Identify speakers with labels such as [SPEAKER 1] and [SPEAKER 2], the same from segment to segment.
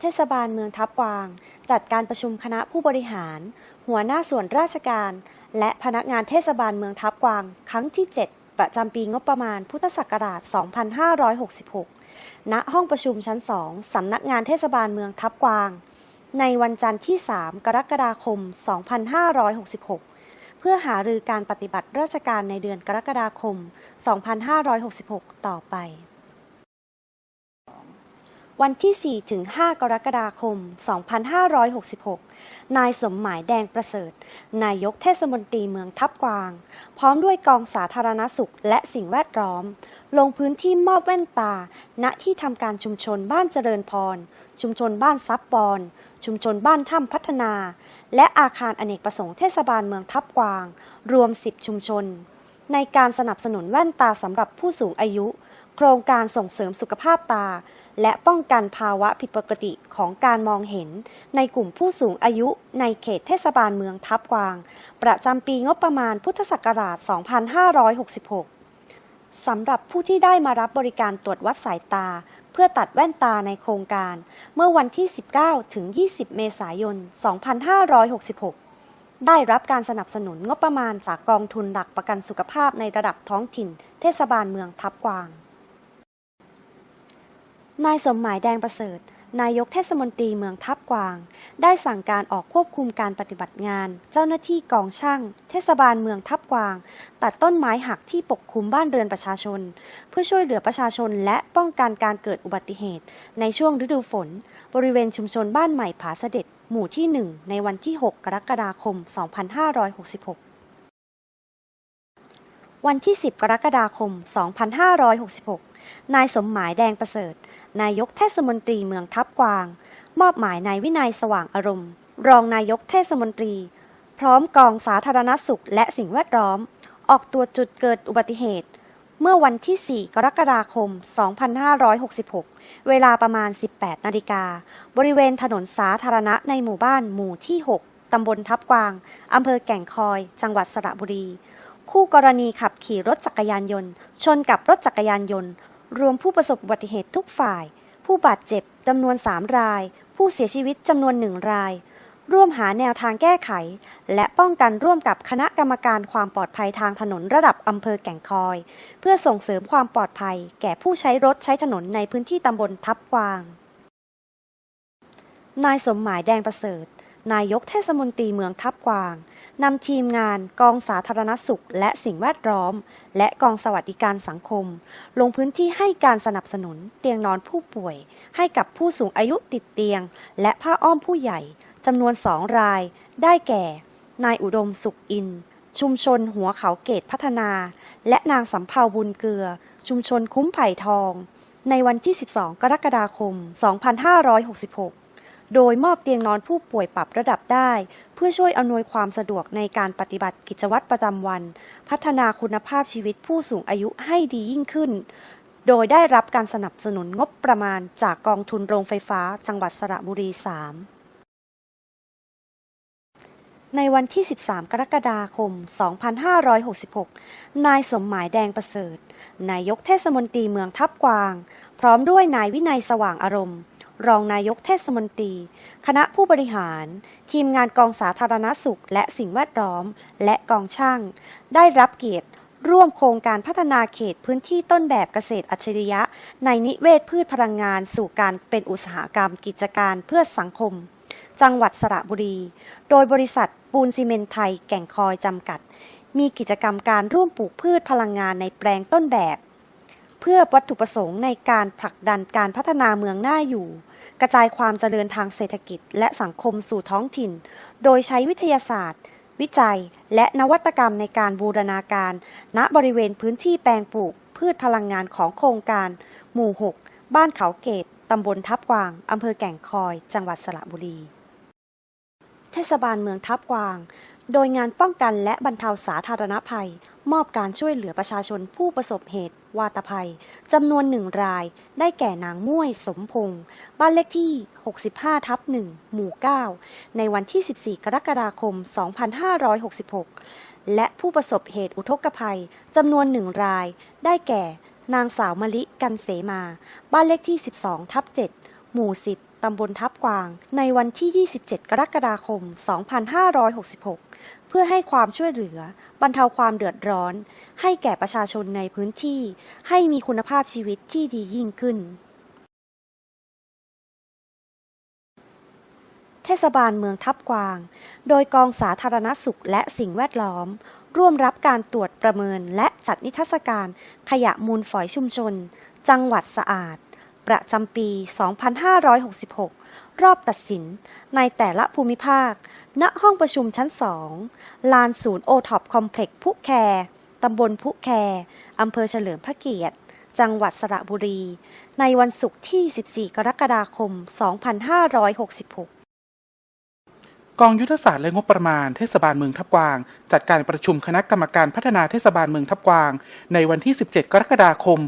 [SPEAKER 1] เทศบาลเมืองทับกวาง จัดการประชุมคณะผู้บริหาร หัวหน้าส่วนราชการ และพนักงานเทศบาลเมืองทับกวาง ครั้งที่ 7 ประจำปีงบประมาณพุทธศักราช 2566 ณ ห้องประชุมชั้น 2 สำนักงานเทศบาลเมืองทับกวาง ในวันจันทร์ที่ 3 กรกฎาคม 2566 เพื่อหารือการปฏิบัติราชการในเดือนกรกฎาคม 2566 ต่อไป วันที่4ถึง5กรกฎาคม 2566 นายสมหมายแดงประเสริฐ นายกเทศมนตรีเมืองทับกวาง พร้อมด้วยกองสาธารณสุขและสิ่งแวดล้อม ลงพื้นที่มอบแว่นตา ณ ที่ทำการชุมชนบ้านเจริญพร ชุมชนบ้านซับบอน ชุมชนบ้านถ้ำพัฒนา และอาคารอเนกประสงค์เทศบาลเมืองทับกวาง รวม 10 ชุมชน ในการสนับสนุนแว่นตาสำหรับผู้สูงอายุ โครงการส่งเสริมสุขภาพตา และป้องกันภาวะผิดปกติของการมองเห็น ในกลุ่มผู้สูงอายุในเขตเทศบาลเมืองทับกวาง ประจำปีงบประมาณพุทธศักราช 2566 สำหรับผู้ที่ได้มารับบริการตรวจวัดสายตา เพื่อตัดแว่นตาในโครงการ เมื่อวันที่ 19 ถึง 20 เมษายน 2566ได้รับการสนับสนุนงบประมาณจากกองทุนหลักประกันสุขภาพในระดับท้องถิ่น เทศบาลเมืองทับกวาง นายสมหมายแดงประเสริฐ นายกเทศมนตรีเมืองทับกวาง ได้สั่งการออกควบคุมการปฏิบัติงาน เจ้าหน้าที่กองช่าง เทศบาลเมืองทับกวาง ตัดต้นไม้หักที่ปกคลุมบ้านเรือนประชาชน เพื่อช่วยเหลือประชาชนและป้องกันการเกิดอุบัติเหตุ ในช่วงฤดูฝน บริเวณชุมชนบ้านใหม่ผาเสด็จ หมู่ที่ 1 ในวันที่ 6 กรกฎาคม 2566วันที่ 10 กรกฎาคม 2566 นายสมหมายแดงประเสริฐ นายกเทศมนตรีเมืองทับกวาง มอบหมายนายวินัยสว่างอารมณ์ รองนายกเทศมนตรี พร้อมกองสาธารณสุขและสิ่งแวดล้อม ออกตรวจจุดเกิดอุบัติเหตุ เมื่อวันที่ 4 กรกฎาคม 2566 เวลาประมาณ 18 นาฬิกา บริเวณถนนสาธารณะในหมู่บ้านหมู่ที่ 6 ตำบลทับกวาง อำเภอแก่งคอย จังหวัดสระบุรีคู่กรณีขับขี่รถจักรยานยนต์ ชนกับรถจักรยานยนต์ รวมผู้ประสบอุบัติเหตุทุกฝ่าย ผู้บาดเจ็บจำนวน 3 ราย ผู้เสียชีวิตจำนวนหนึ่งราย ร่วมหาแนวทางแก้ไข และป้องกันร่วมกับคณะกรรมการความปลอดภัยทางถนนระดับอำเภอแก่งคอย เพื่อส่งเสริมความปลอดภัย แก่ผู้ใช้รถใช้ถนนในพื้นที่ตำบลทับกวาง นายสมหมายแดงประเสริฐ นายกเทศมนตรีเมืองทับกวาง นำทีมงานกองสาธารณสุข และสิ่งแวดล้อม และกองสวัสดิการสังคม ลงพื้นที่ให้การสนับสนุนเตียงนอนผู้ป่วย ให้กับผู้สูงอายุติดเตียง และผ้าอ้อมผู้ใหญ่จำนวนสองราย ได้แก่ นายอุดมสุขอิน ชุมชนหัวเขาเกตพัฒนา และนางสำเภาบุญเกลือ ชุมชนคุ้มไผ่ทอง ในวันที่ 12 กรกฎาคม 2566 โดยมอบเตียงนอนผู้ป่วยปรับระดับได้ เพื่อช่วยอำนวยความสะดวกในการปฏิบัติกิจวัตรประจำวัน พัฒนาคุณภาพชีวิตผู้สูงอายุให้ดียิ่งขึ้น โดยได้รับการสนับสนุนงบประมาณจากกองทุนโรงไฟฟ้า จังหวัดสระบุรี 3ในวันที่ 13 กรกฎาคม 2566 นายสมหมายแดงประเสริฐ นายกเทศมนตรีเมืองทับกวาง พร้อมด้วยนายวินัยสว่างอารมณ์ รองนายกเทศมนตรี คณะผู้บริหาร ทีมงานกองสาธารณสุข และสิ่งแวดล้อม และกองช่าง ได้รับเกียรติร่วมโครงการพัฒนาเขตพื้นที่ต้นแบบเกษตรอัจฉริยะ ในนิเวศพืชพลังงานสู่การเป็นอุตสาหกรรมกิจการเพื่อสังคม จังหวัดสระบุรี โดยบริษัทปูนซีเมนต์ไทยแก่งคอยจำกัด มีกิจกรรมการร่วมปลูกพืชพลังงานในแปลงต้นแบบ เพื่อวัตถุประสงค์ในการผลักดันการพัฒนาเมืองหน้าอยู่ กระจายความเจริญทางเศรษฐกิจ และสังคมสู่ท้องถิ่น โดยใช้วิทยาศาสตร์ วิจัย และนวัตกรรมในการบูรณาการ ณบริเวณพื้นที่แปลงปลูก พืชพลังงานของโครงการ หมู่ 6 บ้านเขาเกตตำบลทับกวางอำเภอแก่งคอย จังหวัดสระบุรี เทศบาลเมืองทับกวาง โดยงานป้องกันและบรรเทาสาธารณภัย มอบการช่วยเหลือประชาชนผู้ประสบเหตุ วาตภัยจำนวนหนึ่งราย ได้แก่นางม่วยสมพงษ์บ้านเลขที่ 65 ทับ 1 หมู่ 9 ในวันที่ 14 กรกฎาคม 2566 และผู้ประสบเหตุอุทกภัยจำนวนหนึ่งราย ได้แก่ นางสาวมะลิกันเสมา บ้านเลขที่ 12 ทับ 7 หมู่ 10ตำบลทับกวาง ในวันที่ 27 กรกฎาคม 2566 เพื่อให้ความช่วยเหลือ บรรเทาความเดือดร้อน ให้แก่ประชาชนในพื้นที่ ให้มีคุณภาพชีวิตที่ดียิ่งขึ้น เทศบาลเมืองทับกวาง โดยกองสาธารณสุขและสิ่งแวดล้อม ร่วมรับการตรวจประเมินและจัดนิทรรศการขยะมูลฝอยชุมชน จังหวัดสะอาด ประจำปี 2566 รอบตัดสินในแต่ละภูมิภาค ณห้องประชุมชั้นสองลานศูนย์โอท็อปคอมเพล็กซ์พุแคร์ตำบลพุแคร์อำเภอเฉลิมพระเกียรติ จังหวัดสระบุรี ในวันศุกร์ที่ 14 กรกฎาคม 2566
[SPEAKER 2] กองยุทธศาสตร์และงบประมาณเทศบาลเมืองทับกวาง จัดการประชุมคณะกรรมการพัฒนาเทศบาลเมืองทับกวาง ในวันที่ 17 กรกฎาคม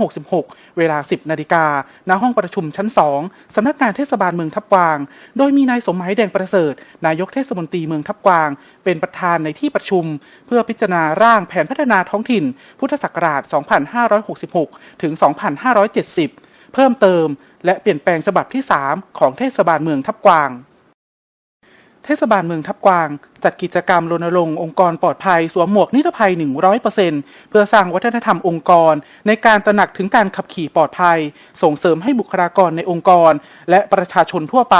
[SPEAKER 2] 2566 เวลา 10 นาฬิกาณห้องประชุมชั้น 2 สำนักงานเทศบาลเมืองทับกวาง โดยมีนายสมหมายแดงประเสริฐ นายกเทศมนตรีเมืองทับกวาง เป็นประธานในที่ประชุม เพื่อพิจารณาร่างแผนพัฒนาท้องถิ่น พุทธศักราช 2566 ถึง 2570 เพิ่มเติม และเปลี่ยนแปลงฉบับที่ 3 ของเทศบาลเมืองทับกวาง เทศบาลเมืองทับกวาง จัดกิจกรรมรณรงค์องค์กรปลอดภัยสวมหมวกนิรภัย 100%เพื่อสร้างวัฒนธรรมองค์กร ในการตระหนักถึงการขับขี่ปลอดภัย ส่งเสริมให้บุคลากรในองค์กร และประชาชนทั่วไป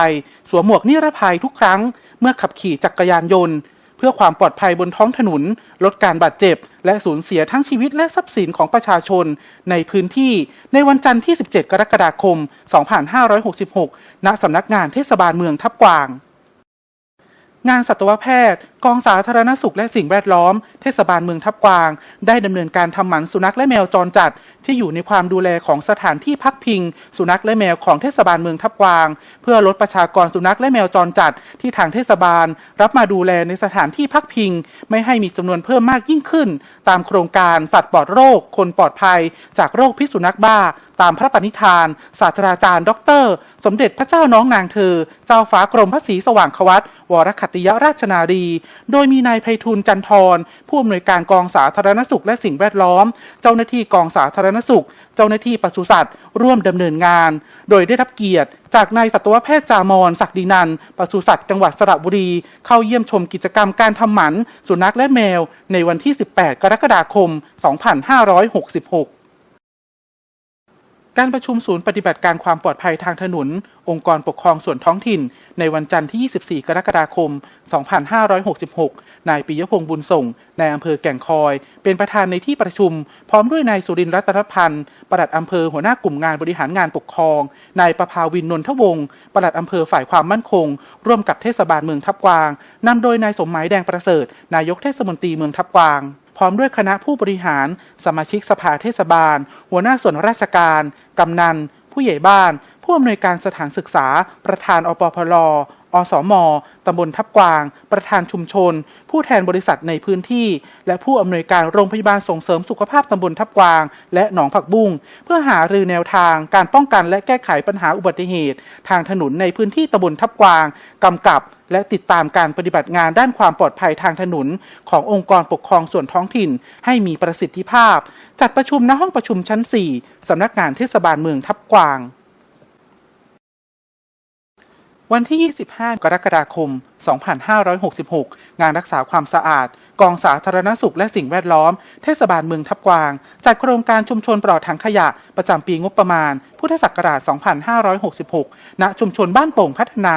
[SPEAKER 2] สวมหมวกนิรภัยทุกครั้ง เมื่อขับขี่จักรยานยนต์ เพื่อความปลอดภัยบนท้องถนน ลดการบาดเจ็บ และสูญเสียทั้งชีวิตและทรัพย์สินของประชาชน ในพื้นที่ในวันจันทร์ที่ 17 กรกฎาคม 2566 ณสำนักงานเทศบาลเมืองทับกวาง งานสัตวแพทย์กองสาธารณสุขและสิ่งแวดล้อม เทศบาลเมืองทับกวาง ได้ดำเนินการทำหมันสุนัขและแมวจรจัด ที่อยู่ในความดูแลของสถานที่พักพิง สุนัขและแมวของเทศบาลเมืองทับกวาง เพื่อลดประชากรสุนัขและแมวจรจัด ที่ทางเทศบาล รับมาดูแลในสถานที่พักพิง ไม่ให้มีจำนวนเพิ่มมากยิ่งขึ้น ตามโครงการสัตว์ปลอดโรค คนปลอดภัย จากโรคพิษสุนัขบ้า ตามพระปณิธาน ศาสตราจารย์ ดร สมเด็จพระเจ้าน้องนางเธอ เจ้าฟ้ากรมพระศรีสว่างควัตวรคัตติยราชนารีโดยมีนายไพฑูรย์จันทรผู้อำนวยการกองสาธารณสุขและสิ่งแวดล้อม เจ้าหน้าที่กองสาธารณสุข เจ้าหน้าที่ปศุสัตว์ ร่วมดำเนินงาน โดยได้รับเกียรติ จากนายสัตวแพทย์จามอนศักดินันปศุสัตว์จังหวัดสระบุรี เข้าเยี่ยมชมกิจกรรมการทำหมัน สุนัขและแมว ในวันที่ 18 กรกฎาคม 2566 การประชุมศูนย์ปฏิบัติการความปลอดภัยทางถนน องค์กรปกครองส่วนท้องถิ่น ในวันจันทร์ที่ 24 กรกฎาคม 2566 นายปิยพงษ์บุญส่งนายอำเภอแก่งคอย เป็นประธานในที่ประชุม พร้อมด้วยนายสุรินทร์รัตนพันธ์ปลัดอำเภอหัวหน้ากลุ่มงานบริหารงานปกครอง นายประภาวินนนทวงศ์ปลัดอำเภอฝ่ายความมั่นคง ร่วมกับเทศบาลเมืองทับกวางนำโดยนายสมหมายแดงประเสริฐ นายกเทศมนตรีเมืองทับกวาง พร้อมด้วยคณะผู้บริหาร สมาชิกสภาเทศบาล หัวหน้าส่วนราชการ กำนัน ผู้ใหญ่บ้าน ผู้อำนวยการสถานศึกษา ประธานอปพลอสม ตำบลทับกวาง ประธานชุมชน ผู้แทนบริษัทในพื้นที่ และผู้อำนวยการโรงพยาบาลส่งเสริมสุขภาพตำบลทับกวาง และหนองผักบุ้ง เพื่อหารือแนวทางการป้องกันและแก้ไขปัญหาอุบัติเหตุ ทางถนนในพื้นที่ตำบลทับกวาง กำกับ และติดตามการปฏิบัติงานด้านความปลอดภัยทางถนน ขององค์กรปกครองส่วนท้องถิ่น ให้มีประสิทธิภาพ จัดประชุมณห้องประชุมชั้น 4 สำนักงานเทศบาลเมืองทับกวาง วันที่ 25 กรกฎาคม 2566 งานรักษาความสะอาด กองสาธารณสุขและสิ่งแวดล้อม เทศบาลเมืองทับกวาง จัดโครงการชุมชนปลอดถังขยะประจำปีงบประมาณ พุทธศักราช 2566 ณ ชุมชนบ้านโป่งพัฒนา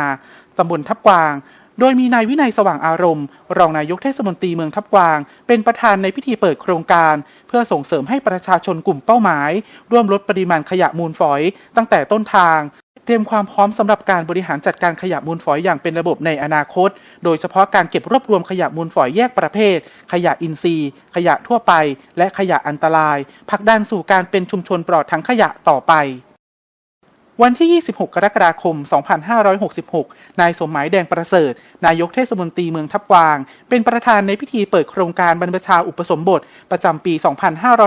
[SPEAKER 2] ตำบลทับกวาง โดยมีนายวินัยสว่างอารมณ์ รองนายกเทศมนตรีเมืองทับกวาง เป็นประธานในพิธีเปิดโครงการ เพื่อส่งเสริมให้ประชาชนกลุ่มเป้าหมาย ร่วมลดปริมาณขยะมูลฝอย ตั้งแต่ต้นทางเตรียมความพร้อมสำหรับการบริหารจัดการขยะมูลฝอยอย่างเป็นระบบในอนาคต โดยเฉพาะการเก็บรวบรวมขยะมูลฝอยแยกประเภท ขยะอินทรีย์ ขยะทั่วไป และขยะอันตรายผลักดันสู่การเป็นชุมชนปลอดทั้งขยะต่อไป วันที่ 26 กรกฎาคม 2566 นายสมหมายแดงประเสริฐ นายกเทศมนตรีเมืองทับกวาง เป็นประธานในพิธีเปิดโครงการบรรพชาอุปสมบท ประจำปี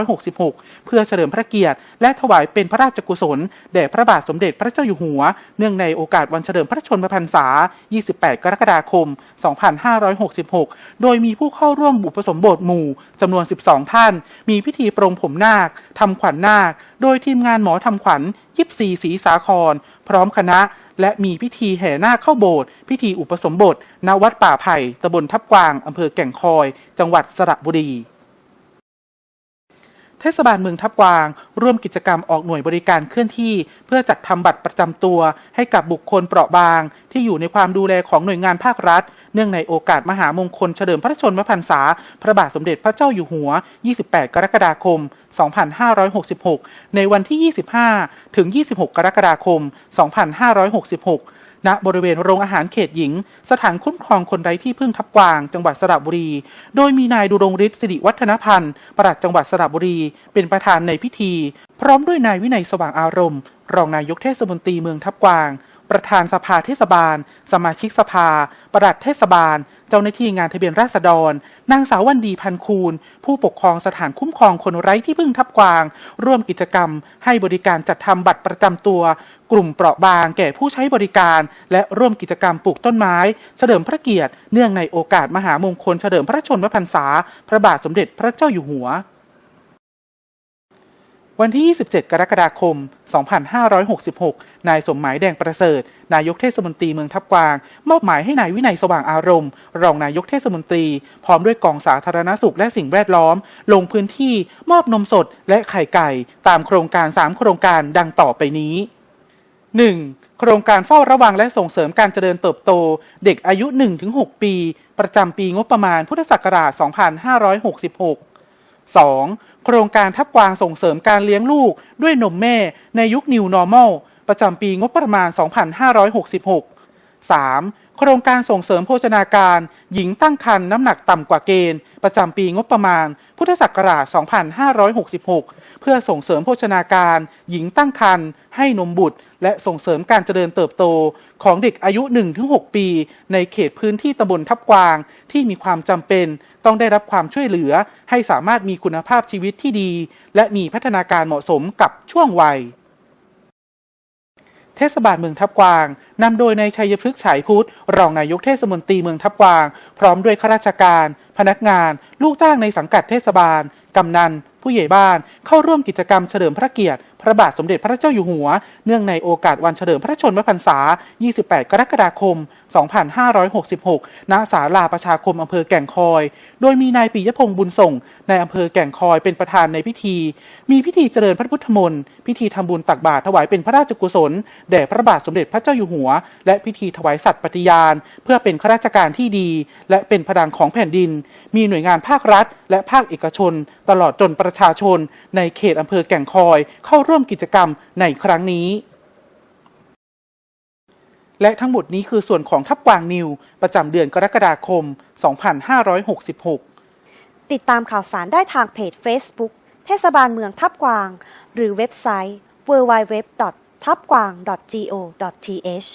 [SPEAKER 2] 2566 เพื่อเฉลิมพระเกียรติ และถวายเป็นพระราชกุศล แด่พระบาทสมเด็จพระเจ้าอยู่หัว เนื่องในโอกาสวันเฉลิมพระชนมพรรษา 28 กรกฎาคม 2566 โดยมีผู้เข้าร่วมอุปสมบทหมู่จำนวน 12 ท่าน มีพิธีปรงผมนาคทำขวัญนาค โดยทีมงานหมอทำขวัญยิบซีสีสาคร พร้อมคณะ และมีพิธีแห่นาคเข้าโบสถ์พิธีอุปสมบทณวัดป่าไผ่ตำบลทับกวางอำเภอแก่งคอย จังหวัดสระบุรี เทศบาลเมืองทับกวาง ร่วมกิจกรรมออกหน่วยบริการเคลื่อนที่ เพื่อจัดทำบัตรประจำตัว ให้กับบุคคลเปราะบาง ที่อยู่ในความดูแลของหน่วยงานภาครัฐ เนื่องในโอกาสมหามงคลเฉลิมพระชนมพรรษา พระบาทสมเด็จพระเจ้าอยู่หัว 28 กรกฎาคม 2566 ในวันที่ 25 ถึง 26 กรกฎาคม 2566 ณบริเวณโรงอาหารเขตหญิง สถานคุ้มครองคนไร้ที่พึ่งทับกวาง จังหวัดสระบุรี โดยมีนายดุรงฤทธิ์สิริวัฒนพันธ์ปลัดจังหวัดสระบุรี เป็นประธานในพิธี พร้อมด้วยนายวินัยสว่างอารมณ์ รองนายกเทศมนตรีเมืองทับกวาง ประธานสภาเทศบาล สมาชิกสภาปลัดเทศบาล เจ้าหน้าที่งานทะเบียนราษฎร นางสาววันดีพันคูณ ผู้ปกครองสถานคุ้มครองคนไร้ที่พึ่งทับกวาง ร่วมกิจกรรม ให้บริการจัดทำบัตรประจำตัว กลุ่มเปราะบางแก่ผู้ใช้บริการ และร่วมกิจกรรมปลูกต้นไม้ เฉลิมพระเกียรติ เนื่องในโอกาสมหามงคลเฉลิมพระชนมพรรษา พระบาทสมเด็จพระเจ้าอยู่หัว วันที่ 27 กรกฎาคม 2566 นายสมหมายแดงประเสริฐ นายกเทศมนตรีเมืองทับกวาง มอบหมายให้นายวินัยสว่างอารมณ์ รองนายกเทศมนตรี พร้อมด้วยกองสาธารณสุขและสิ่งแวดล้อม ลงพื้นที่มอบนมสดและไข่ไก่ ตามโครงการ 3 โครงการดังต่อไปนี้ 1. โครงการเฝ้าระวังและส่งเสริมการเจริญเติบโต เด็กอายุ 1-6 ปี ประจำปีงบประมาณพุทธศักราช 2566 2. โครงการทับกวางส่งเสริมการเลี้ยงลูกด้วยนมแม่ในยุค New Normal ประจำปีงบประมาณ 2566 3. โครงการส่งเสริมโภชนาการ หญิงตั้งครรภ์น้ำหนักต่ำกว่าเกณฑ์ ประจำปีงบประมาณ พุทธศักราช 2566 เพื่อส่งเสริมโภชนาการ หญิงตั้งครรภ์ให้นมบุตร และส่งเสริมการเจริญเติบโต ของเด็กอายุ 1-6 ปี ในเขตพื้นที่ตำบลทับกวาง ที่มีความจำเป็น ต้องได้รับความช่วยเหลือ ให้สามารถมีคุณภาพชีวิตที่ดี และมีพัฒนาการเหมาะสมกับช่วงวัย เทศบาลเมืองทับกวางนำโดยนายชัยพฤกษ์ฉายพุทธรองนายกเทศมนตรีเมืองทับกวาง พร้อมด้วยข้าราชการ พนักงาน ลูกจ้างในสังกัดเทศบาล กำนัน ผู้ใหญ่บ้าน เข้าร่วมกิจกรรมเฉลิมพระเกียรติ พระบาทสมเด็จพระเจ้าอยู่หัว เนื่องในโอกาสวันเฉลิมพระชนมพรรษา 28 กรกฎาคม 2566 ณ ศาลาประชาคมอำเภอแก่งคอย โดยมีนายปิยพงษ์บุญส่งในอำเภอแก่งคอยเป็นประธานในพิธี มีพิธีเจริญพระพุทธมนต์ พิธีทำบุญตักบาตรถวายเป็นพระราชกุศล แด่พระบาทสมเด็จพระเจ้าอยู่หัว และพิธีถวายสัตย์ปฏิญาณ เพื่อเป็นข้าราชการที่ดี และเป็นพลังของแผ่นดิน มีหน่วยงานภาครัฐ และภาคเอกชน ตลอดจนประชาชน ในเขตอำเภอแก่งคอยเข้าร่วม่วมกิจกรรมในครั้งนี้ และทั้งหมดนี้คือส่วนของทับกวางนิว ประจำเดือนกรกฎาคม 2566
[SPEAKER 1] ติดตามข่าวสารได้ทางเพจ Facebook เทศบาลเมืองทับกวาง หรือเว็บไซต์ www.tapgwang.go.th